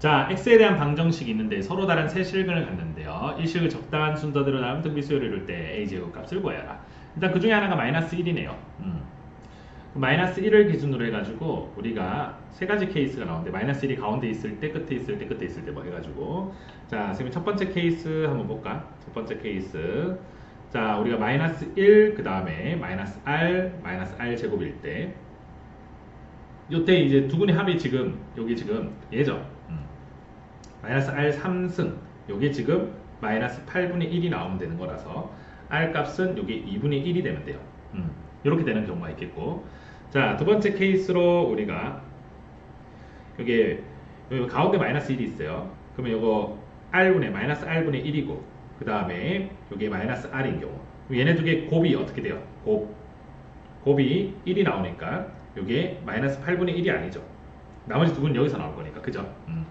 자, x에 대한 방정식이 있는데 서로 다른 세 실근을 갖는데요. 이 실을 적당한 순서대로 나눈 등비수열을 이룰 때 a 제곱 값을 구해라. 일단 그 중에 하나가 마이너스 1이네요. 음. 그 마이너스 1을 기준으로 해가지고 우리가 세 가지 케이스가 나오는데 마이너스 1이 가운데 있을 때, 끝에 있을 때, 끝에 있을 때 뭐 해가지고 자, 선생님 첫 번째 케이스 한번 볼까? 첫 번째 케이스 자, 우리가 마이너스 1, 그 다음에 마이너스 r, 마이너스 r 제곱일 때 요때 이제 두 분의 합이 지금 여기 지금 얘죠. 음. 마이너스 r 3승 요게 지금 마이너스 8분의 1이 나오면 되는 거라서 r 값은 요게 2분의 1이 되면 돼요. 음. 이렇게 되는 경우가 있겠고 자 두 번째 케이스로 우리가 요게 여기 가운데 마이너스 1이 있어요. 그러면 요거 r분의 마이너스 r분의 1이고 그 다음에 요게 마이너스 r인 경우 얘네 두 개 곱이 어떻게 돼요? 곱 곱이 1이 나오니까 요게 마이너스 8분의 1이 아니죠. 나머지 두분 여기서 나올 거니까 그죠? 음.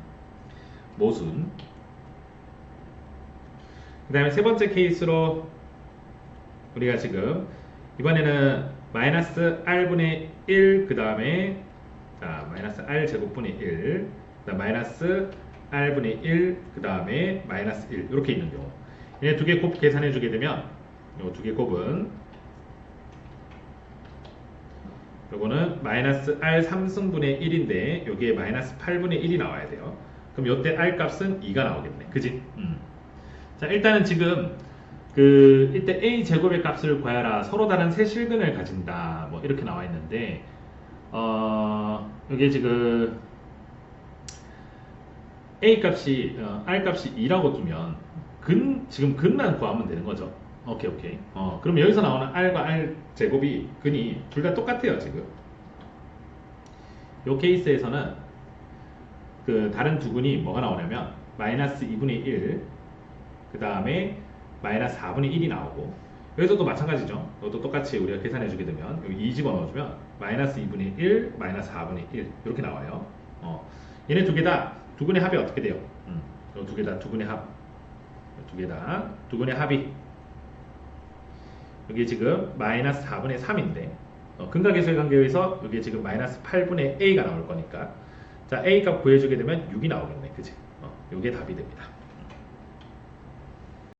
모순 그 다음에 세 번째 케이스로 우리가 지금 이번에는 마이너스 r분의 1 그 다음에 자 마이너스 r 제곱분의 1 그다음 마이너스 r분의 1 그 다음에 마이너스 1 이렇게 있는 경우 얘네 두 개 곱 계산해 주게 되면 이 두 개 곱은 요거는 마이너스 r 3승분의 1인데 여기에 마이너스 8분의 1이 나와야 돼요. 그럼 요때 r 값은 2가 나오겠네. 그지? 음. 자 일단은 지금 그 이때 a 제곱의 값을 구하라 서로 다른 세 실근을 가진다 뭐 이렇게 나와 있는데 어 여기 지금 a 값이 어, r 값이 2라고 두면 근 지금 근만 구하면 되는 거죠. 오케이 오케이. 어 그럼 여기서 나오는 r과 r 제곱이 근이 둘 다 똑같아요 지금. 요 케이스에서는 그 다른 두 근이 뭐가 나오냐면 마이너스 2분의 1, 그 다음에 마이너스 4분의 1이 나오고 여기서도 마찬가지죠. 이것도 똑같이 우리가 계산해주게 되면 여기 2 집어넣어주면 마이너스 2분의 1, 마이너스 4분의 1 이렇게 나와요. 어, 얘네 두 개 다 두 근의 합이 어떻게 돼요? 음, 두개 다 두 근의 합. 두 개 다 두 근의 합이 여기 지금 마이너스 4분의 3인데 어, 근각계수의 관계에서 여기 지금 마이너스 8분의 a가 나올 거니까 자 a 값 구해주게 되면 6이 나오겠네 그지? 어, 이게 답이 됩니다.